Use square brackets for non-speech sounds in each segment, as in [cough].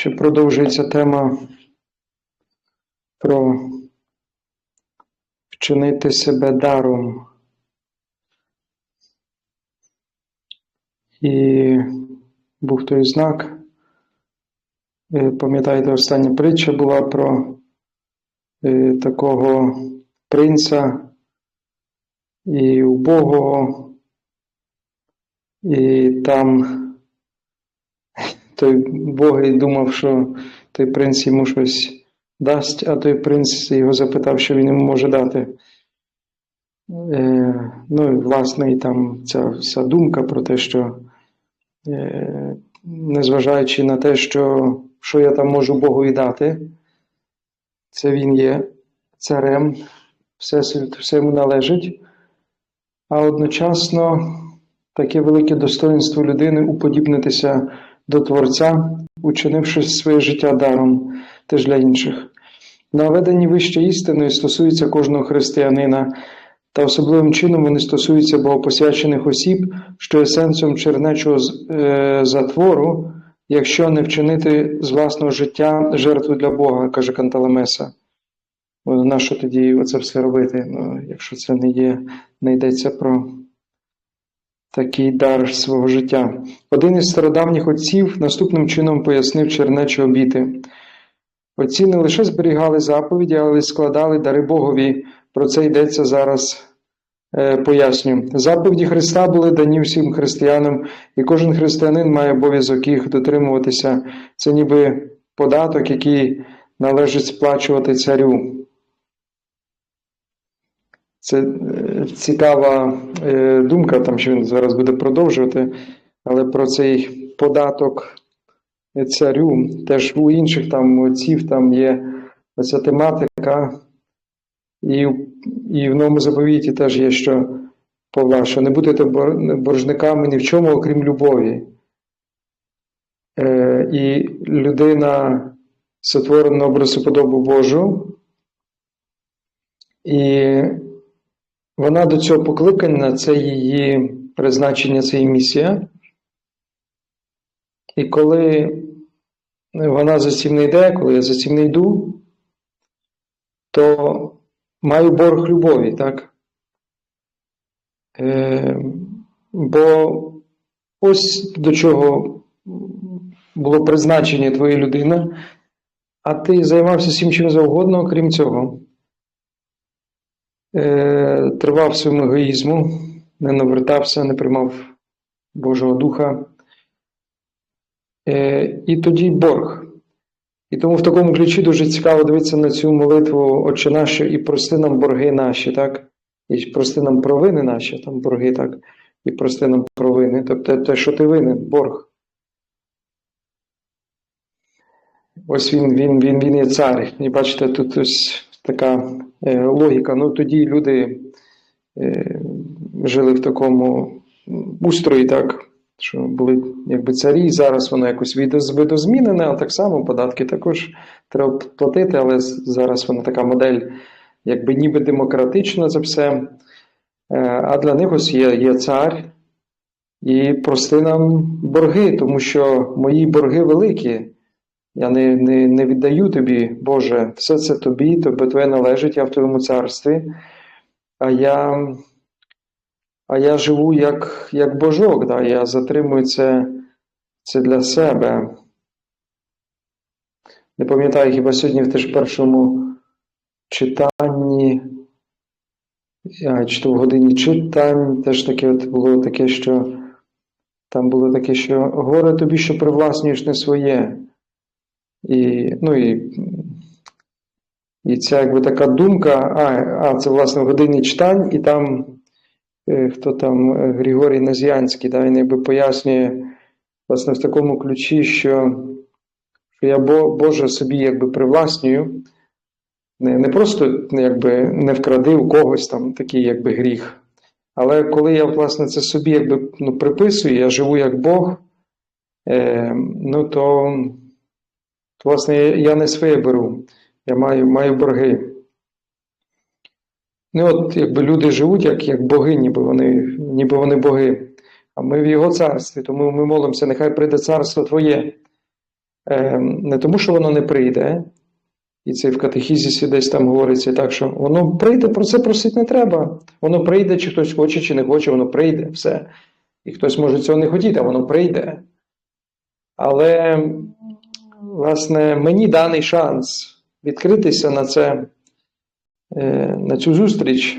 Ще продовжується тема про вчинити себе даром. І був той знак. Ви Пам'ятаєте, остання притча була про е, такого принца і убогого, і там той Богий думав, що той принц йому щось дасть, а той принц його запитав, що він йому може дати. Е, ну і власне і там ця вся думка про те, що е, незважаючи на те, що, що я там можу Богу і дати, це він є царем, все, все йому належить, а одночасно таке велике достоинство людини уподібнитися до Творця, учинивши своє життя даром теж для інших. Наведені вище істиною стосуються кожного християнина, та особливим чином вони стосуються богопосвячених осіб, що є сенсом чернечого е, затвору, якщо не вчинити з власного життя жертву для Бога, каже Канталемеса. Нащо тоді оце все робити? Ну, Якщо це не є, не йдеться про такий дар свого життя. Один із стародавніх отців наступним чином пояснив чернечі обіти. Отці не лише зберігали заповіді, але й складали дари Богові. Про це йдеться зараз. Е, поясню. Заповіді Христа були дані всім християнам, і кожен християнин має обов'язок їх дотримуватися. Це ніби податок, який належить сплачувати царю. Це е, цікава е, думка, там що він зараз буде продовжувати, але про цей податок царю теж у інших там отців там є оця тематика, і і в новому заповіті теж є, що Павла, що не будете боржниками ні в чому, окрім любові. Е, І людина сотворена образу подобу Божу. І вона до цього покликана, це її призначення, це її місія. І коли вона за цим не йде, коли я за цим не йду, то маю борг любові, так? Е, Бо ось до чого було призначення твоя людина, а ти займався всім чим завгодно, окрім цього е, тривав своєму егоїзму, не навертався, не приймав Божого Духа. Е, І тоді борг. І тому в такому ключі дуже цікаво дивитися на цю молитву Отче нащо і прости нам борги наші, так? І прости нам провини наші, там борги, так, і прости нам провини. Тобто те, що ти винен, борг. Ось він він, він, він є цар. І бачите, тут ось така е, логіка. Ну тоді люди е, жили в такому устрої, так, що були якби царі, зараз воно якось видозмінене, а так само податки також треба платити, але зараз вона така модель, якби ніби демократична за все. Е, а для них ось є, є цар. І прости нам борги, тому що мої борги великі. Я не не, не віддаю тобі, Боже, все це тобі, тобі твоє належить, я в твоєму царстві. А я а я живу як як божок, да? я затримую це, це для себе. Не пам'ятаю, хіба сьогодні в теж першому читанні, чи то в годині читань, теж таке от було таке, що там було таке, що горе тобі, що привласнюєш не своє. І ну, і, і ця якби така думка, а, а це власне в годині читань, і там е, хто там е, Григорій Назянський, да, він якби пояснює власне в такому ключі, що що я Боже собі якби привласнюю, не не просто якби не вкради у когось там такий якби гріх. Але коли я власне це собі якби ну, приписую, я живу як Бог, е, ну то то, власне, я не своє беру, я маю маю борги. Ну от, якби люди живуть, як як боги, ніби вони ніби вони боги. А ми в Його царстві, тому ми молимося, нехай прийде царство Твоє. Е, Не тому, що воно не прийде, і це в катехізісі десь там говориться так, що воно прийде, про це просити не треба. Воно прийде, чи хтось хоче, чи не хоче, воно прийде, все. І хтось може цього не хотіти, а воно прийде. Але, власне, мені даний шанс відкритися на це, е, на цю зустріч.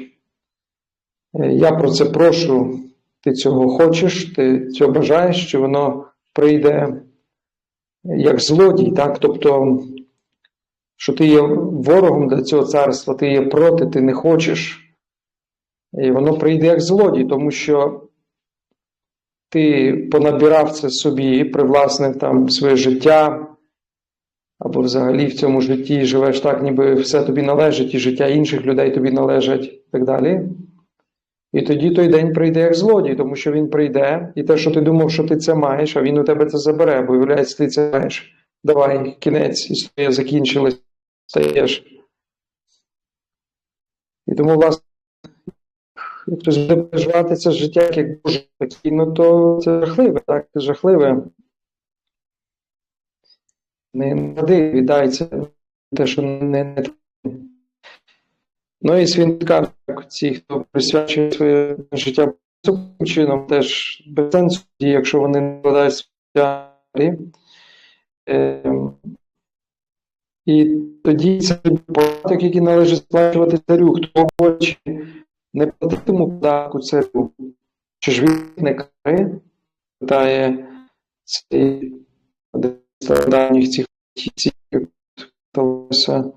Е, Я про це прошу. Ти цього хочеш, ти цього бажаєш, чи воно прийде як злодій, так? Тобто, що ти є ворогом для цього царства, ти є проти, ти не хочеш. І воно прийде як злодій, тому що ти понабирав це собі, привласнив там своє життя, або взагалі в цьому житті живеш так, ніби все тобі належить, і життя інших людей тобі належать і так далі. І тоді той день прийде як злодій, тому що він прийде, і те, що ти думав, що ти це маєш, а він у тебе це забере, бо виявляється, ти це маєш. Давай, кінець, історія закінчилась, стаєш. І тому, власне, як хтось переживати це життя як Боже ну то це жахливе, так, це жахливе. Не нади, віддається те, що не, не Ну і каже, ці, хто присвячує своє життя чином, теж без сенсу, якщо вони не вкладають свої е, І тоді це податок, який належить сплачувати царю, хто хоче не платитиму податку царю. Чи ж він не кари? Питає цей давніх цих Толоса.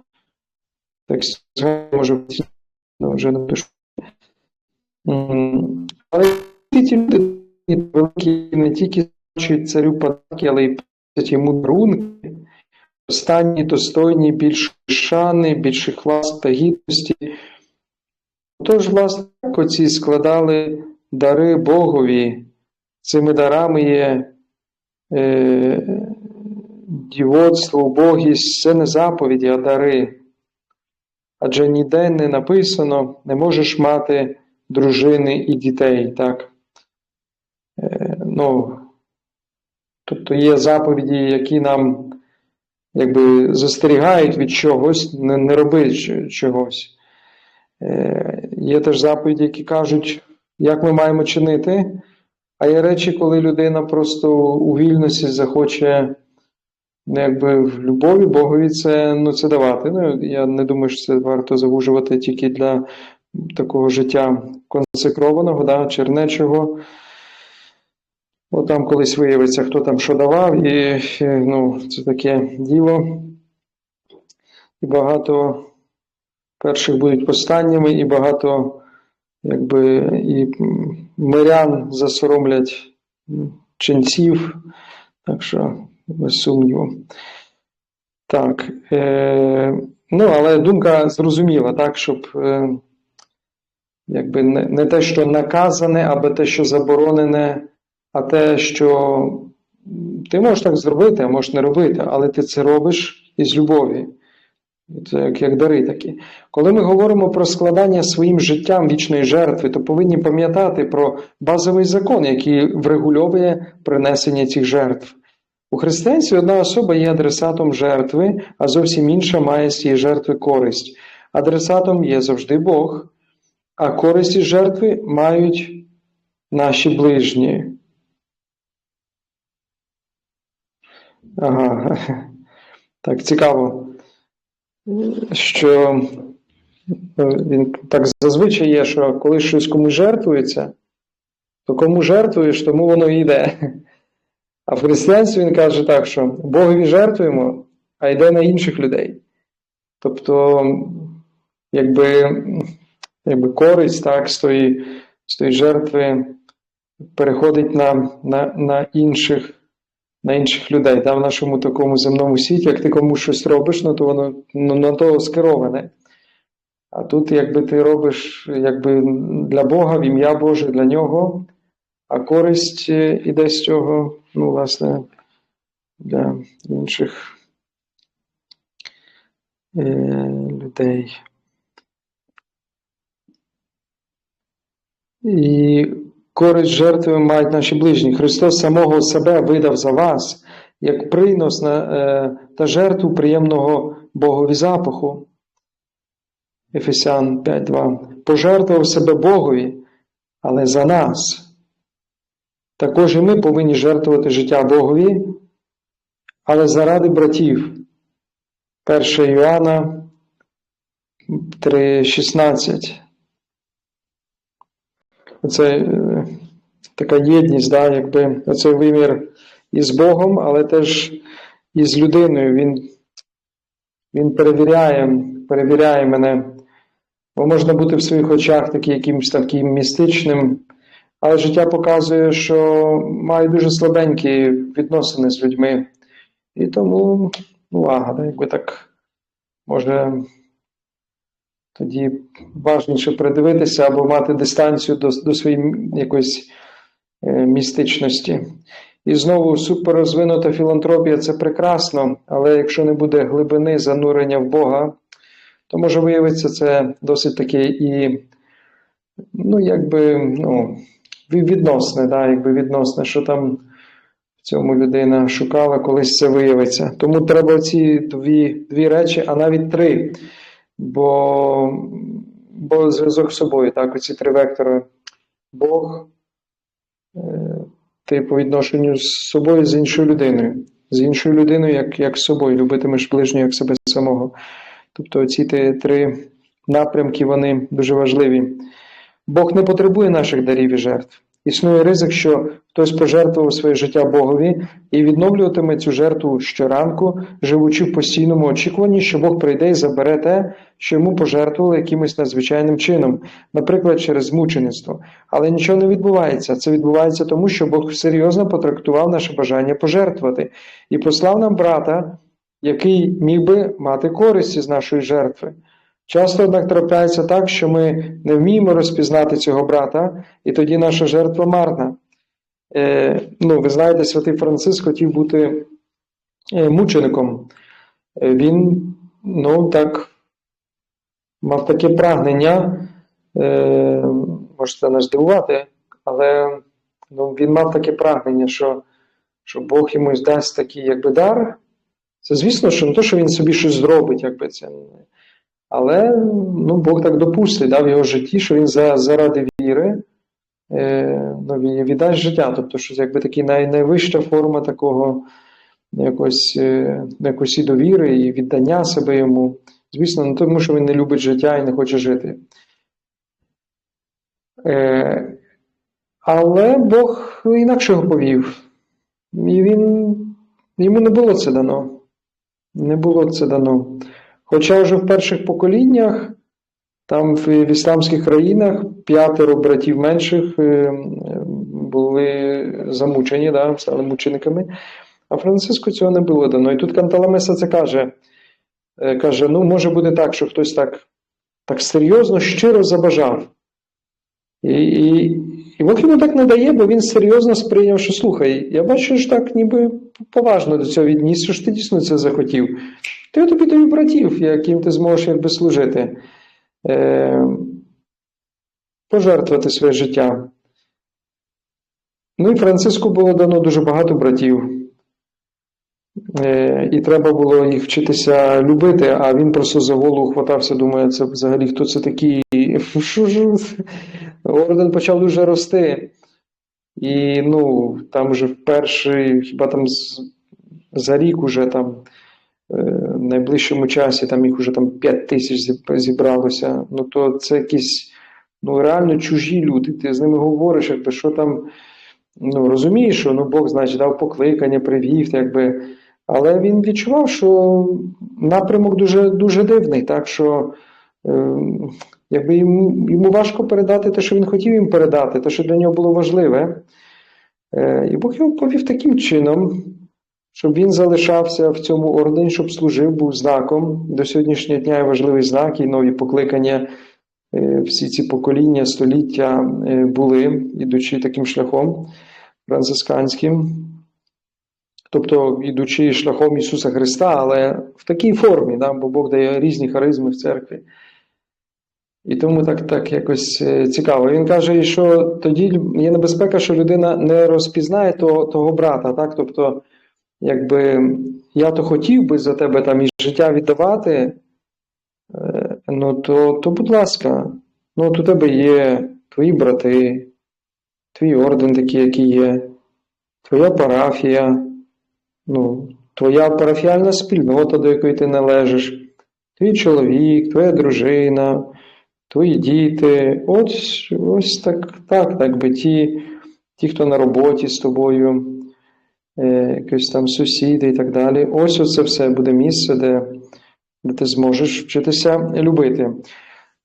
Так може бути, ну, вже напишу. Але ці люди великі не тільки сплачують царю податки, але й платять йому дарунки, останні достойні більше шани, більше хваст та гідності. Тож, власне, оці складали дари Богові. Цими дарами є е, дівоцтво, убогість, це не заповіді, а дари. Адже ніде не написано, не можеш мати дружини і дітей. так? Е, ну, Тобто є заповіді, які нам якби застерігають від чогось, не, не роби чогось. Е, Є теж заповіді, які кажуть, як ми маємо чинити. А є речі, коли людина просто у вільності захоче якби в любові Богові це ну, це давати. Ну, Я не думаю, що це варто завужувати тільки для такого життя консекрованого, да, чернечого. От там колись виявиться, хто там що давав, і ну, це таке діло. І багато перших будуть останніми, і багато якби, і мирян засоромлять ченців. Так що, без сумніву. Так. Е, Ну, але думка зрозуміла, так, щоб е, якби не, не те, що наказане, або те, що заборонене, а те, що ти можеш так зробити, а можеш не робити, але ти це робиш із любові. Це як, як дари такі. Коли ми говоримо про складання своїм життям вічної жертви, то повинні пам'ятати про базовий закон, який врегульовує принесення цих жертв. У християнстві одна особа є адресатом жертви, а зовсім інша має з цієї жертви користь. Адресатом є завжди Бог, а користь із жертви мають наші ближні. Ага, так цікаво що е, він так зазвичай є, що коли щось комусь жертвується, то кому жертвуєш, тому воно йде. А в християнстві він каже так, що Богові жертвуємо, а йде на інших людей. Тобто, якби якби користь так, з тої, з тої жертви переходить на, на, на інших на інших людей. Да, В нашому такому земному світі, як ти комусь щось робиш, ну, то воно ну, на того скероване. А тут, якби ти робиш якби для Бога, в ім'я Боже, для нього, а користь е, іде з цього, ну, власне, для інших е, людей. І Користь жертви мають наші ближні. Христос самого себе видав за вас, як принос на, е, та жертву приємного Богові запаху. Ефесян 5.2. Пожертвував себе Богові, але за нас. Також і ми повинні жертвувати життя Богові, але заради братів. 1 Іоанна 3,16. Це така єдність, да, якби оцей вимір із Богом, але теж із людиною. Він, він перевіряє, перевіряє мене. Бо можна бути в своїх очах таким якимось таким містичним, але життя показує, що маю дуже слабенькі відносини з людьми. І тому, ну, ага, якби так може тоді важніше придивитися або мати дистанцію до, до своєї якоїсь е, містичності. І знову суперрозвинута філантропія це прекрасно, але якщо не буде глибини занурення в Бога, то може виявитися це досить таке і, ну, якби, ну, відносне, да, якби відносне, що там в цьому людина шукала, колись це виявиться. Тому треба ці дві, дві речі, а навіть три. Бо, бо зв'язок з собою, так, оці три вектори. Бог, е, ти по відношенню з собою з іншою людиною. З іншою людиною, як як з собою, любитимеш ближнього як себе самого. Тобто ці три напрямки вони дуже важливі. Бог не потребує наших дарів і жертв. Існує ризик, що хтось пожертвував своє життя Богові і відновлюватиме цю жертву щоранку, живучи в постійному очікуванні, що Бог прийде і забере те, що йому пожертвували якимось надзвичайним чином, наприклад, через мучеництво. Але нічого не відбувається. Це відбувається тому, що Бог серйозно потрактував наше бажання пожертвувати і послав нам брата, який міг би мати користь із нашої жертви. Часто, однак, трапляється так, що ми не вміємо розпізнати цього брата, і тоді наша жертва марна. Е, ну, Ви знаєте, святий Франциск хотів бути е, мучеником. Е, він, ну, так, мав таке прагнення, е, можете нас здивувати, але ну, він мав таке прагнення, що що Бог йому дасть такий якби дар. Це, звісно, що не то, що він собі щось зробить, якби це. Але ну, Бог так допустить да, в його житті, що він за, заради віри е, ну, віддасть життя. Тобто, що якби така най, найвища форма такого якось, е, якось і довіри, і віддання себе йому. Звісно, не тому, що він не любить життя і не хоче жити. Е, Але Бог інакше його повів. І він, йому не було це дано. Не було це дано. Хоча вже в перших поколіннях, там в ісламських країнах п'ятеро братів менших е, були замучені, да, стали мучениками, а Франциску цього не було дано. І тут Канталамеса це каже, е, каже: ну, може бути так, що хтось так так серйозно, щиро забажав. І і, і Бог йому так не дає, бо він серйозно сприйняв, що слухай, я бачу, що так ніби поважно до цього відніс, що ж ти дійсно це захотів. То я тобі даю братів, яким ти зможеш якби служити, е, пожертвувати своє життя. Ну і Франциску було дано дуже багато братів. Е, І треба було їх вчитися любити, а він просто за голову хватався, думає, це взагалі хто це такий. Орден почав дуже рости. І ну, там вже в перший, хіба там за рік уже там Е, в найближчому часі там їх вже там 5 тисяч зібралося, ну то це якісь ну, реально чужі люди. Ти з ними говориш, якби що там, ну розумієш, що ну, Бог, значить, дав покликання, привів, якби. Але він відчував, що напрямок дуже дуже дивний, так що е, якби йому йому важко передати те, що він хотів їм передати, те, що для нього було важливе. Е, І Бог його повів таким чином щоб він залишався в цьому ордені, щоб служив, був знаком. До сьогоднішнього дня є важливий знак і нові покликання. Е, всі ці покоління, століття е, були, ідучи таким шляхом францисканським. Тобто, ідучи шляхом Ісуса Христа, але в такій формі, да, бо Бог дає різні харизми в церкві. І тому так так якось е, цікаво. Він каже, що тоді є небезпека, що людина не розпізнає того того брата. так, тобто якби я то хотів би за тебе там і життя віддавати, е, ну то, то будь ласка, ну от у тебе є твої брати, твій орден такий, який є, твоя парафія, ну, твоя парафіальна спільнота, до якої ти належиш, твій чоловік, твоя дружина, твої діти. Ось, ось так, так, так би ті, ті, хто на роботі з тобою, е, якісь там сусіди і так далі. Ось оце все буде місце, де, де ти зможеш вчитися любити.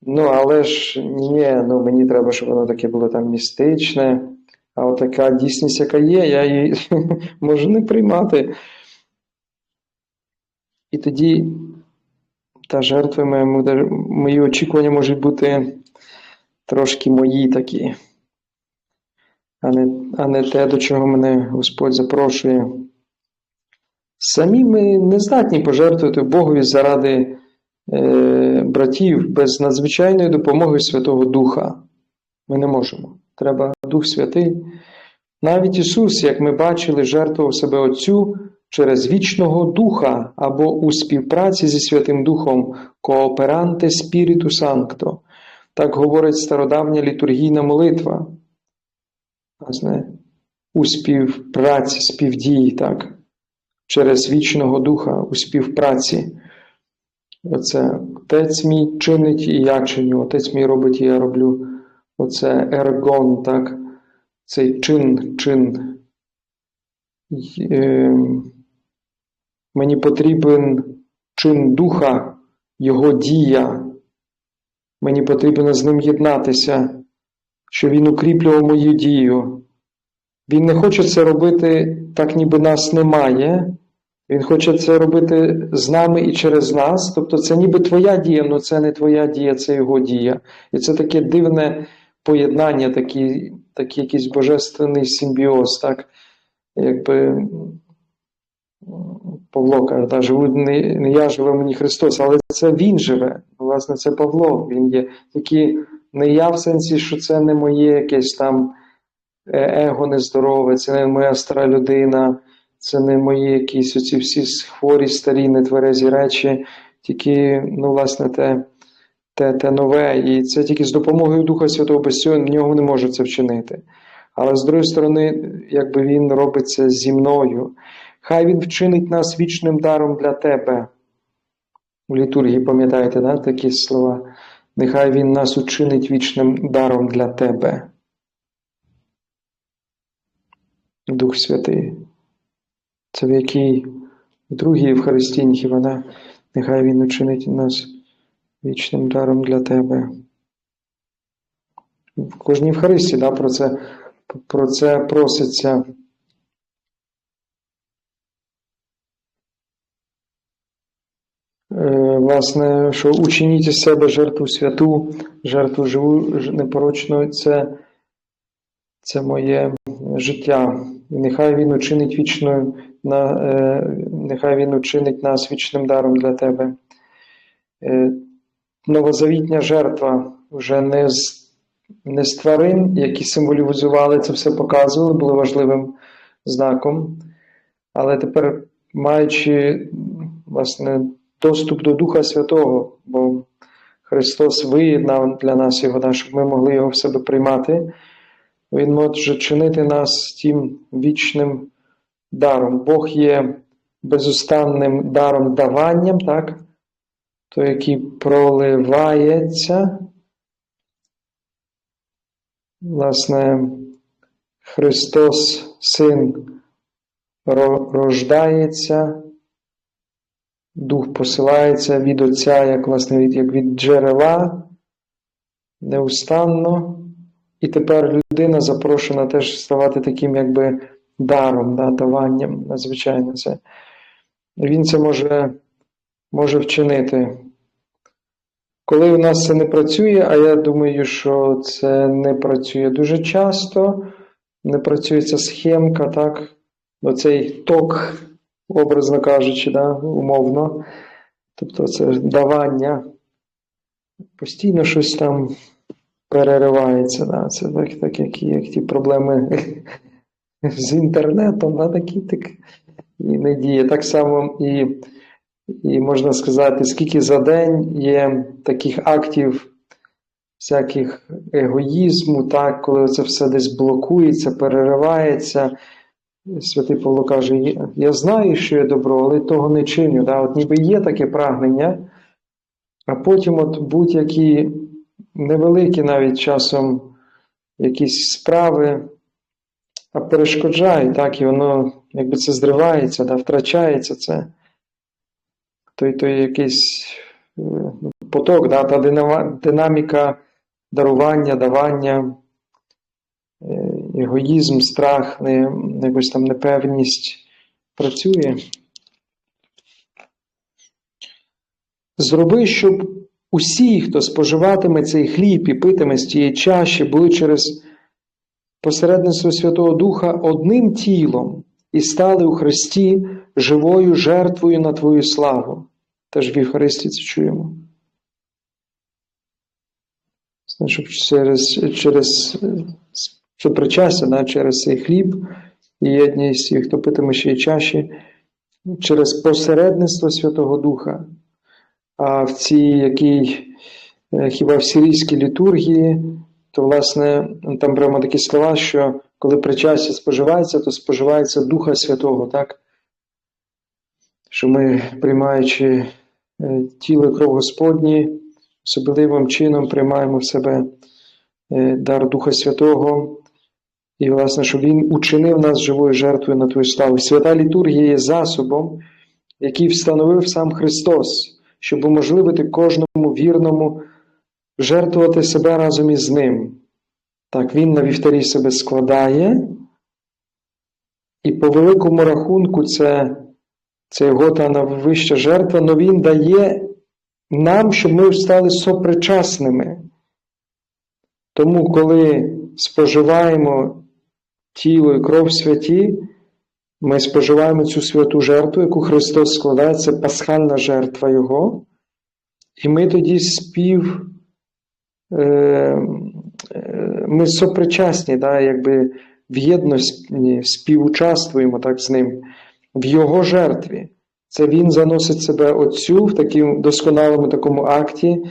Ну, але ж ні, ну мені треба, щоб воно таке було там містичне. А от така дійсність, яка є, я її [laughs] можу не приймати. І тоді та жертви мої очікування можуть бути трошки мої такі, а не, а не те, до чого мене Господь запрошує. Самі ми не здатні пожертвувати Богові заради е, братів без надзвичайної допомоги Святого Духа. Ми не можемо. Треба Дух Святий. Навіть Ісус, як ми бачили, жертвував себе Отцю через вічного Духа або у співпраці зі Святим Духом кооперанте Спіріту Санкто. Так говорить стародавня літургійна молитва. Власне, у співпраці, співдії, так, через вічного Духа, у співпраці. Оце Отець мій чинить і я чиню, Отець мій робить і я роблю. Оце ергон, так, цей чин, чин. Е, мені потрібен чин духа, його дія. Мені потрібно з ним єднатися, що він укріплював мою дію. Він не хоче це робити так, ніби нас немає. Він хоче це робити з нами і через нас. Тобто це ніби твоя дія, але це не твоя дія, це його дія. І це таке дивне поєднання, такий, такий якийсь божественний симбіоз. так? Якби Павло каже, да, живу не, не я живе мені Христос, але це Він живе. Власне, це Павло. Він є тільки не я в сенсі, що це не моє якесь там е, его нездорове, це не моя стара людина, це не мої якісь оці всі хворі, старі, нетверезі речі, тільки, ну, власне, те те, те нове. І це тільки з допомогою Духа Святого без цього нього не може це вчинити. Але з другої сторони, якби він робить це зі мною. Хай Він вчинить нас вічним даром для тебе. У літургії, пам'ятаєте, да, такі слова? Нехай Він нас учинить вічним даром для тебе. Дух Святий. Це в якій другій Євхаристійній вона, нехай Він учинить нас вічним даром для тебе. В кожній Євхаристі да, про це, про це проситься. Е, власне, що учиніть із себе жертву святу, жертву живу, непорочну, це це моє життя. І нехай Він учинить вічною, на, е, нехай Він учинить нас вічним даром для тебе. Е, новозавітня жертва вже не з не з тварин, які символізували це все показували, були важливим знаком. Але тепер, маючи власне, доступ до Духа Святого, бо Христос виєднав для нас його, щоб ми могли його в себе приймати, Він може чинити нас тим вічним даром. Бог є безустанним даром даванням, так? той, який проливається. Власне, Христос Син рождається, Дух посилається від Отця, як власне, від, як від джерела неустанно. І тепер людина запрошена теж ставати таким якби даром, да, даванням, надзвичайно це. Він це може може вчинити. Коли у нас це не працює, а я думаю, що це не працює дуже часто, не працює ця схемка, так? Оцей ток, образно кажучи, да, умовно. Тобто це давання. Постійно щось там переривається. Да? Це так, так як, як ті проблеми [laughs] з інтернетом, да? такі так, і не діє. Так само і, і можна сказати, скільки за день є таких актів всяких егоїзму, так, коли це все десь блокується, переривається. Святий Павло каже, я знаю, що є добро, але того не чиню. Да? От ніби є таке прагнення, а потім от будь-які невеликі навіть часом якісь справи а перешкоджають, так, і воно якби це зривається, да, втрачається це. Той той якийсь е, поток, да, та динаміка дарування, давання, егоїзм, страх, не, якось там непевність працює. Зроби, щоб усі, хто споживатиме цей хліб і питиме з тієї чаші, були через посередництво Святого Духа одним тілом і стали у Христі живою жертвою на Твою славу. Теж в Євхаристії це чуємо. Щоб через через що причастя, через цей хліб і єдність, і хто питиме ще й чаші, через посередництво Святого Духа. А в цій якій е, хіба в сирійській літургії то, власне, там прямо такі слова, що коли причастя споживається, то споживається Духа Святого, так? Що ми, приймаючи е, тіло і кров Господні, особливим чином приймаємо в себе е, дар Духа Святого. І, власне, щоб Він учинив нас живою жертвою на Твою славу. Свята літургія є засобом, який встановив сам Христос, щоб уможливити кожному вірному жертвувати себе разом із ним. Так, він на вівтарі себе складає, і по великому рахунку це це його та найвища жертва, але він дає нам, щоб ми стали сопричасними. Тому, коли споживаємо тіло і кров святі, ми споживаємо цю святу жертву, яку Христос складає, це пасхальна жертва Його. І ми тоді спів Е, е, ми сопричасні, да, якби в єдності співучаствуємо так з ним в Його жертві. Це Він заносить себе Отцю в такому досконалому такому акті,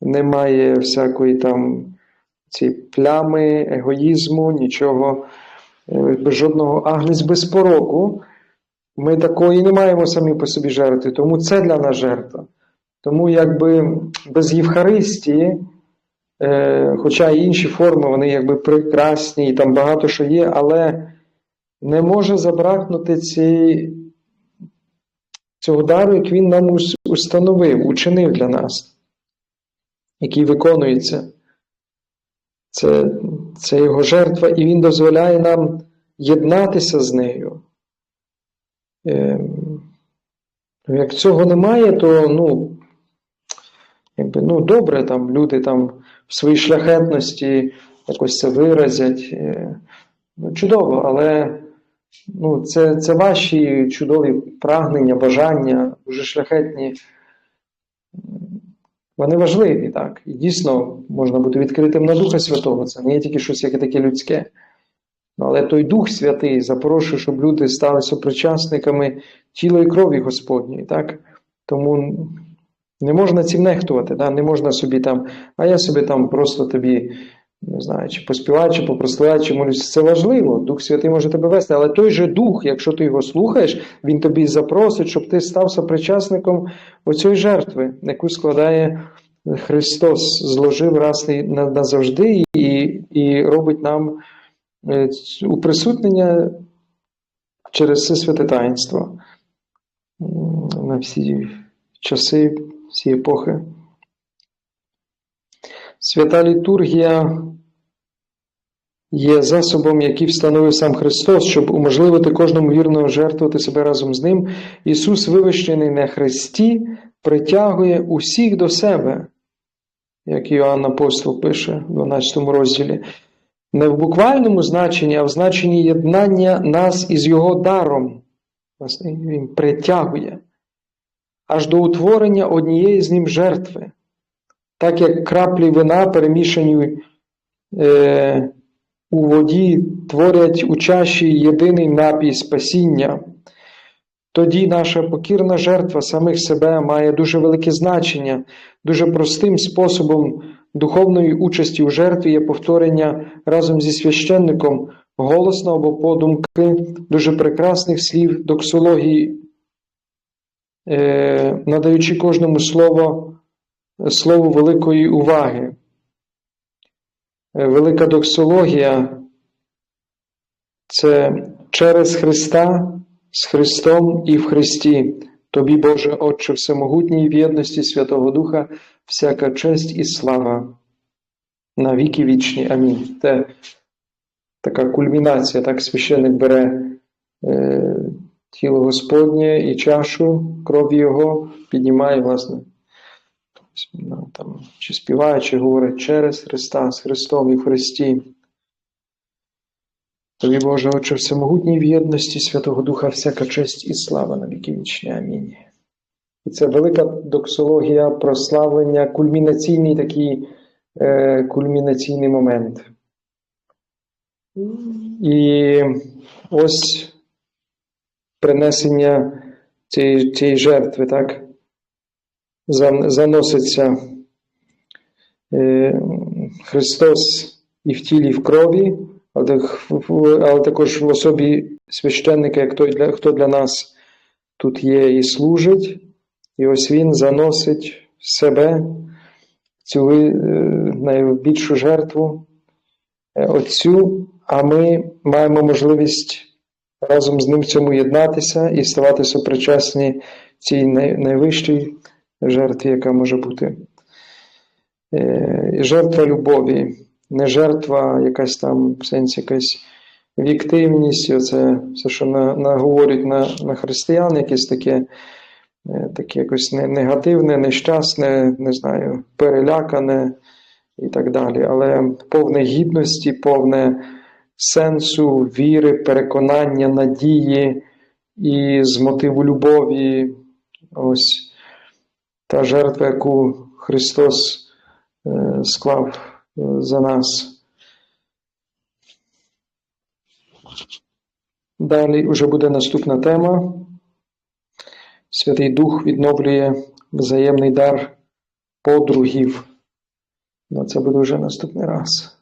немає всякої там цієї плями, егоїзму, нічого, без жодного агнець без пороку. Ми такої не маємо самі по собі жертви, тому це для нас жертва. Тому якби без Євхаристії. Е, хоча і інші форми, вони якби прекрасні, і там багато що є, але не може забракнути ці, цього дару, як він нам установив, учинив для нас, який виконується. Це, Це його жертва, і він дозволяє нам єднатися з нею. Ем, як цього немає, то ну, якби, ну, добре, там люди там в своїй шляхетності якось це виразять. Е, ну, Чудово, але ну, це це ваші чудові прагнення, бажання, дуже шляхетні. Вони важливі, так. І дійсно можна бути відкритим на Духа Святого. Це не є тільки щось яке таке людське. Але той Дух Святий запрошує, щоб люди стали сопричасниками тіла і крові Господньої. так? Тому не можна цим нехтувати, да? не можна собі там, а я собі там просто тобі, не знаю, чи поспівати, чи попрослати, чи молюся. Це важливо. Дух Святий може тебе вести. Але той же Дух, якщо ти його слухаєш, він тобі запросить, щоб ти став сопричасником оцієї жертви, яку складає Христос, зложив раз назавжди і, і робить нам е, уприсутнення через це святе таїнство на всі часи ці епохи. Свята літургія є засобом, який встановив сам Христос, щоб уможливити кожному вірному жертвувати себе разом з Ним. Ісус, вивищений на Христі, притягує усіх до себе, як Іоанн Апостол пише в 12 розділі. Не в буквальному значенні, а в значенні єднання нас із Його даром. Власне, Він притягує аж до утворення однієї з ним жертви, так як краплі вина, перемішані е, у воді, творять у чаші єдиний напій спасіння. тоді наша покірна жертва самих себе має дуже велике значення. Дуже простим способом духовної участі у жертві є повторення разом зі священником голосно або подумки дуже прекрасних слів доксології, е, надаючи кожному слово, слову великої уваги. Велика доксологія це через Христа, з Христом і в Христі. Тобі, Боже, Отче Всемогутній, в єдності Святого Духа, всяка честь і слава на віки вічні. Амінь. Це така кульмінація, так священник бере е, тіло Господнє і чашу, кров Його, піднімає, власне, там, чи співає, чи говорить через Христа, з Христом і в Христі. Тобі, Боже, Отче Всемогутній в єдності Святого Духа, всяка честь і слава на віки вічні. Амінь. І це велика доксологія прославлення, кульмінаційний такий е, кульмінаційний момент. І ось принесення цієї, цієї жертви, так, заноситься е, Христос і в тілі, і в крові, але, також в особі священника, як хто для нас тут є і служить. І ось він заносить себе цю е, найбільшу жертву е, Отцю, а ми маємо можливість разом з ним цьому єднатися і ставати сопричасні цій найвищій жертві, яка може бути. Е, Жертва любові, не жертва якась там, в сенсі якась віктивність, оце все, що на, наговорюють на, на християн, якесь таке, е, таке якось негативне, нещасне, не знаю, перелякане і так далі. Але повне гідності, повне сенсу, віри, переконання, надії і з мотиву любові. Ось та жертва, яку Христос е, склав е, за нас. Далі вже буде наступна тема. Святий Дух відновлює взаємний дар подругів. Це буде вже наступний раз.